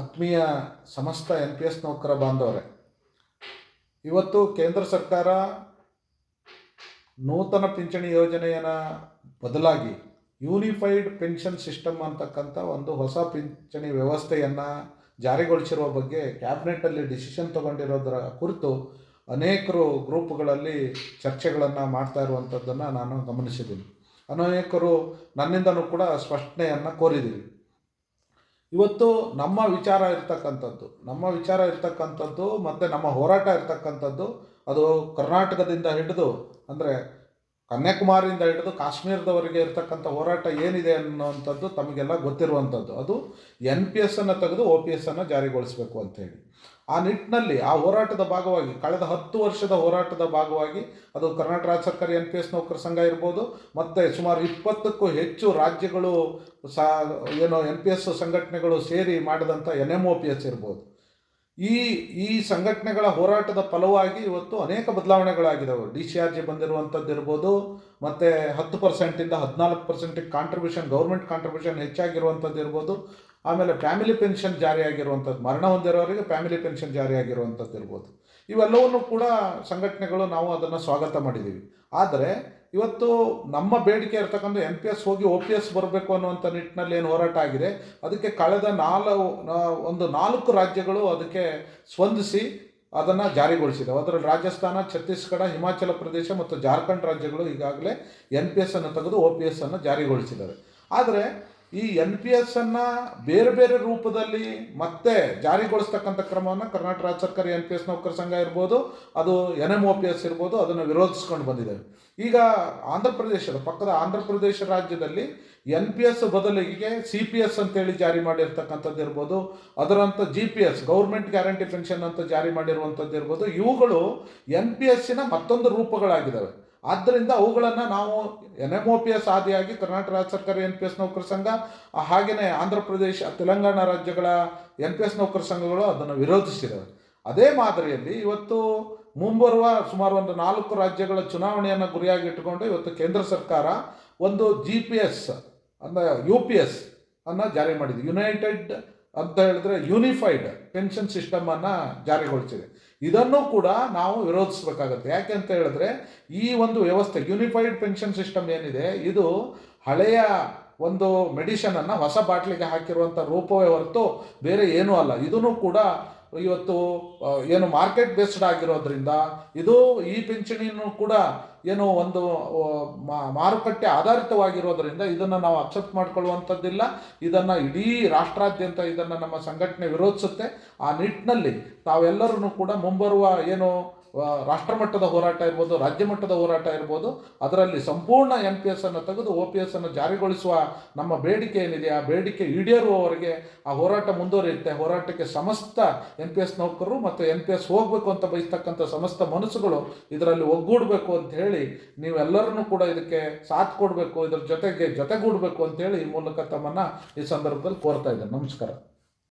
ಆತ್ಮೀಯ ಸಮಸ್ತ N P S ನೌಕರ ಬಾಂಧವರೇ, ಇವತ್ತು ಕೇಂದ್ರ ಸರ್ಕಾರ ನೂತನ ಪಿಂಚಣಿ ಯೋಜನೆಯನ್ನು ಬದಲಾಗಿ ಯೂನಿಫೈಡ್ ಪೆನ್ಷನ್ ಸಿಸ್ಟಮ್ ಅಂತಕ್ಕಂಥ ಒಂದು ಹೊಸ ಪಿಂಚಣಿ ವ್ಯವಸ್ಥೆಯನ್ನು ಜಾರಿಗೊಳಿಸಿರುವ ಬಗ್ಗೆ ಕ್ಯಾಬಿನೆಟ್ಟಲ್ಲಿ ಡಿಸಿಷನ್ ತಗೊಂಡಿರೋದರ ಕುರಿತು ಅನೇಕರು ಗ್ರೂಪ್ಗಳಲ್ಲಿ ಚರ್ಚೆಗಳನ್ನು ಮಾಡ್ತಾ ಇರುವಂಥದ್ದನ್ನು ನಾನು ಗಮನಿಸಿದ್ದೀನಿ. ಅನೇಕರು ನನ್ನಿಂದನೂ ಕೂಡ ಸ್ಪಷ್ಟನೆಯನ್ನು ಕೋರಿದ್ದೀವಿ ಇವತ್ತು ನಮ್ಮ ವಿಚಾರ ಇರ್ತಕ್ಕಂಥದ್ದು, ನಮ್ಮ ವಿಚಾರ ಇರ್ತಕ್ಕಂಥದ್ದು ಮತ್ತು ನಮ್ಮ ಹೋರಾಟ ಇರ್ತಕ್ಕಂಥದ್ದು ಅದು ಕರ್ನಾಟಕದಿಂದ ಹಿಡಿದು ಅಂದರೆ ಕನ್ಯಾಕುಮಾರಿಯಿಂದ ಹಿಡಿದು ಕಾಶ್ಮೀರದವರೆಗೆ ಇರತಕ್ಕಂಥ ಹೋರಾಟ ಏನಿದೆ ಅನ್ನುವಂಥದ್ದು ತಮಗೆಲ್ಲ ಗೊತ್ತಿರುವಂಥದ್ದು. ಅದು ಎನ್ ಪಿ ಎಸ್ಸನ್ನು ತೆಗೆದು ಒ ಪಿ ಎಸ್ಸನ್ನು ಜಾರಿಗೊಳಿಸಬೇಕು ಅಂತೇಳಿ ಆ ನಿಟ್ಟಿನಲ್ಲಿ, ಆ ಹೋರಾಟದ ಭಾಗವಾಗಿ, ಕಳೆದ ಹತ್ತು ವರ್ಷದ ಹೋರಾಟದ ಭಾಗವಾಗಿ ಅದು ಕರ್ನಾಟಕ ರಾಜ್ಯ ಸರ್ಕಾರಿ ಎನ್ ಪಿ ಎಸ್ ನೌಕರ ಸಂಘ ಇರ್ಬೋದು, ಮತ್ತು ಸುಮಾರು ಇಪ್ಪತ್ತಕ್ಕೂ ಹೆಚ್ಚು ರಾಜ್ಯಗಳು ಸಾ, ಏನು ಎನ್ ಪಿ ಎಸ್ ಸಂಘಟನೆಗಳು ಸೇರಿ ಮಾಡಿದಂಥ N M O P S ಇರ್ಬೋದು. ಈ ಈ ಸಂಘಟನೆಗಳ ಹೋರಾಟದ ಫಲವಾಗಿ ಇವತ್ತು ಅನೇಕ ಬದಲಾವಣೆಗಳಾಗಿದ್ದಾವೆ ಡಿ ಸಿ ಆರ್ ಜಿ ಬಂದಿರುವಂಥದ್ದು ಇರ್ಬೋದು ಮತ್ತು ಹತ್ತು ಪರ್ಸೆಂಟಿಂದ ಹದಿನಾಲ್ಕು ಪರ್ಸೆಂಟಿಗೆ ಕಾಂಟ್ರಿಬ್ಯೂಷನ್ ಗೌರ್ಮೆಂಟ್ ಕಾಂಟ್ರಿಬ್ಯೂಷನ್ ಹೆಚ್ಚಾಗಿರುವಂಥದ್ದು ಇರ್ಬೋದು ಆಮೇಲೆ ಫ್ಯಾಮಿಲಿ ಪೆನ್ಷನ್ ಜಾರಿಯಾಗಿರುವಂಥದ್ದು, ಮರಣ ಹೊಂದಿರೋರಿಗೆ ಫ್ಯಾಮಿಲಿ ಪೆನ್ಷನ್ ಜಾರಿಯಾಗಿರುವಂಥದ್ದು ಇರ್ಬೋದು ಇವೆಲ್ಲವನ್ನು ಕೂಡ ಸಂಘಟನೆಗಳು ನಾವು ಅದನ್ನು ಸ್ವಾಗತ ಮಾಡಿದ್ದೀವಿ. ಆದರೆ ಇವತ್ತು ನಮ್ಮ ಬೇಡಿಕೆ ಇರ್ತಕ್ಕಂಥ ಎನ್ ಪಿ ಎಸ್ ಹೋಗಿ ಒ ಪಿ ಎಸ್ ಬರಬೇಕು ಅನ್ನುವಂಥ ನಿಟ್ಟಿನಲ್ಲಿ ಏನು ಹೋರಾಟ ಆಗಿದೆ, ಅದಕ್ಕೆ ಕಳೆದ ನಾಲ್ಕು ಒಂದು ನಾಲ್ಕು ರಾಜ್ಯಗಳು ಅದಕ್ಕೆ ಸ್ಪಂದಿಸಿ ಅದನ್ನು ಜಾರಿಗೊಳಿಸಿದೆ ಅದರಲ್ಲಿ ರಾಜಸ್ಥಾನ, ಛತ್ತೀಸ್ಗಢ, ಹಿಮಾಚಲ ಪ್ರದೇಶ ಮತ್ತು ಜಾರ್ಖಂಡ್ ರಾಜ್ಯಗಳು ಈಗಾಗಲೇ ಎನ್ ಪಿ ಎಸ್ ಅನ್ನು ತೆಗೆದು ಒ ಪಿ ಎಸ್ ಅನ್ನು ಜಾರಿಗೊಳಿಸಿದ್ದಾರೆ ಆದರೆ ಈ ಎನ್ ಪಿ ಎಸ್ ಅನ್ನು ಬೇರೆ ಬೇರೆ ರೂಪದಲ್ಲಿ ಮತ್ತೆ ಜಾರಿಗೊಳಿಸ್ತಕ್ಕಂಥ ಕ್ರಮವನ್ನು ಕರ್ನಾಟಕ ರಾಜ್ಯ ಸರ್ಕಾರಿ ಎನ್ ಪಿ ಎಸ್ ನೌಕರ ಸಂಘ ಇರ್ಬೋದು, ಅದು N M O P S ಇರ್ಬೋದು, ಅದನ್ನು ವಿರೋಧಿಸ್ಕೊಂಡು ಬಂದಿದ್ದೇವೆ ಈಗ ಆಂಧ್ರ ಪ್ರದೇಶದ ಪಕ್ಕದ ಆಂಧ್ರ ಪ್ರದೇಶ ರಾಜ್ಯದಲ್ಲಿ ಎನ್ ಪಿ ಎಸ್ ಬದಲಿಗೆ ಸಿ ಪಿ ಎಸ್ ಅಂತೇಳಿ ಜಾರಿ ಮಾಡಿರ್ತಕ್ಕಂಥದ್ದು ಇರ್ಬೋದು ಅದರಂಥ G P S government guarantee pension ಅಂತ ಜಾರಿ ಮಾಡಿರುವಂಥದ್ದು ಇರ್ಬೋದು, ಇವುಗಳು ಎನ್ ಪಿ ಎಸ್ಸಿನ ಮತ್ತೊಂದು ರೂಪಗಳಾಗಿದ್ದಾವೆ ಆದ್ದರಿಂದ ಅವುಗಳನ್ನು ನಾವು N M O P S ಆದಿಯಾಗಿ Karnataka ರಾಜ್ಯ ಸರ್ಕಾರಿ ಎನ್ ಪಿ ಎಸ್ ನೌಕರ ಸಂಘ ಹಾಗೆಯೇ ಆಂಧ್ರ ಪ್ರದೇಶ, ತೆಲಂಗಾಣ ರಾಜ್ಯಗಳ ಎನ್ ಪಿ ಎಸ್ ನೌಕರ ಸಂಘಗಳು ಅದನ್ನು ವಿರೋಧಿಸಿದ್ದಾವೆ ಅದೇ ಮಾದರಿಯಲ್ಲಿ ಇವತ್ತು ಮುಂಬರುವ ಸುಮಾರು ಒಂದು ನಾಲ್ಕು ರಾಜ್ಯಗಳ ಚುನಾವಣೆಯನ್ನು ಗುರಿಯಾಗಿಟ್ಟುಕೊಂಡು ಇವತ್ತು ಕೇಂದ್ರ ಸರ್ಕಾರ ಒಂದು ಜಿ ಪಿ ಎಸ್, ಅಂದರೆ ಯು ಪಿ ಎಸ್ ಅನ್ನು ಜಾರಿ ಮಾಡಿದೆ. ಯುನೈಟೆಡ್ ಅಂತ ಹೇಳಿದ್ರೆ ಯೂನಿಫೈಡ್ ಪೆನ್ಷನ್ ಸಿಸ್ಟಮನ್ನು ಜಾರಿಗೊಳಿಸಿದೆ. ಇದನ್ನು ಕೂಡ ನಾವು ವಿರೋಧಿಸಬೇಕಾಗತ್ತೆ. ಯಾಕೆ ಅಂತ ಹೇಳಿದ್ರೆ ಈ ಒಂದು ವ್ಯವಸ್ಥೆ ಯೂನಿಫೈಡ್ ಪೆನ್ಷನ್ ಸಿಸ್ಟಮ್ ಏನಿದೆ, ಇದು ಹಳೆಯ ಒಂದು ಮೆಡಿಷನನ್ನು ಹೊಸ ಬಾಟ್ಲಿಗೆ ಹಾಕಿರುವಂಥ ರೂಪವೇ ಹೊರತು ಬೇರೆ ಏನೂ ಅಲ್ಲ. ಇದನ್ನು ಕೂಡ ಇವತ್ತು ಏನು ಮಾರ್ಕೆಟ್ ಬೇಸ್ಡ್ ಆಗಿರೋದ್ರಿಂದ ಇದು ಈ ಪಿಂಚಣಿನೂ ಕೂಡ ಏನು ಒಂದು ಮಾರುಕಟ್ಟೆ ಆಧಾರಿತವಾಗಿರೋದ್ರಿಂದ ಇದನ್ನು ನಾವು ಅಕ್ಸೆಪ್ಟ್ ಮಾಡ್ಕೊಳ್ಳುವಂಥದ್ದಿಲ್ಲ. ಇದನ್ನು ಇಡೀ ರಾಷ್ಟ್ರಾದ್ಯಂತ ಇದನ್ನು ನಮ್ಮ ಸಂಘಟನೆ ವಿರೋಧಿಸುತ್ತೆ. ಆ ನಿಟ್ಟಿನಲ್ಲಿ ತಾವೆಲ್ಲರೂ ಕೂಡ ಮುಂಬರುವ ಏನು ಆ, ರಾಷ್ಟ್ರಮಟ್ಟದ ಹೋರಾಟ ಇರ್ಬೋದು ರಾಜ್ಯ ಮಟ್ಟದ ಹೋರಾಟ ಇರ್ಬೋದು ಅದರಲ್ಲಿ ಸಂಪೂರ್ಣ ಎನ್ ಪಿ ಎಸ್ ಅನ್ನು ತೆಗೆದು ಒ ಪಿ ಎಸ್ ಅನ್ನು ಜಾರಿಗೊಳಿಸುವ ನಮ್ಮ ಬೇಡಿಕೆ ಏನಿದೆ ಆ ಬೇಡಿಕೆ ಈಡೇರುವವರೆಗೆ ಆ ಹೋರಾಟ ಮುಂದುವರಿಯುತ್ತೆ. ಹೋರಾಟಕ್ಕೆ ಸಮಸ್ತ ಎನ್ ಪಿ ಎಸ್ ನೌಕರರು ಮತ್ತು ಎನ್ ಪಿ ಎಸ್ ಹೋಗಬೇಕು ಅಂತ ಬಯಸ್ತಕ್ಕಂಥ ಸಮಸ್ತ ಮನಸ್ಸುಗಳು ಇದರಲ್ಲಿ ಒಗ್ಗೂಡಬೇಕು ಅಂತ ಹೇಳಿ ನೀವೆಲ್ಲರನ್ನೂ ಕೂಡ ಇದಕ್ಕೆ ಸಾಥ್ ಕೊಡಬೇಕು ಇದ್ರ ಜೊತೆಗೆ ಜೊತೆಗೂಡಬೇಕು ಅಂತೇಳಿ ಈ ಮೂಲಕ ತಮ್ಮನ್ನು ಈ ಸಂದರ್ಭದಲ್ಲಿ ಕೋರ್ತಾ ಇದ್ದೇನೆ. ನಮಸ್ಕಾರ.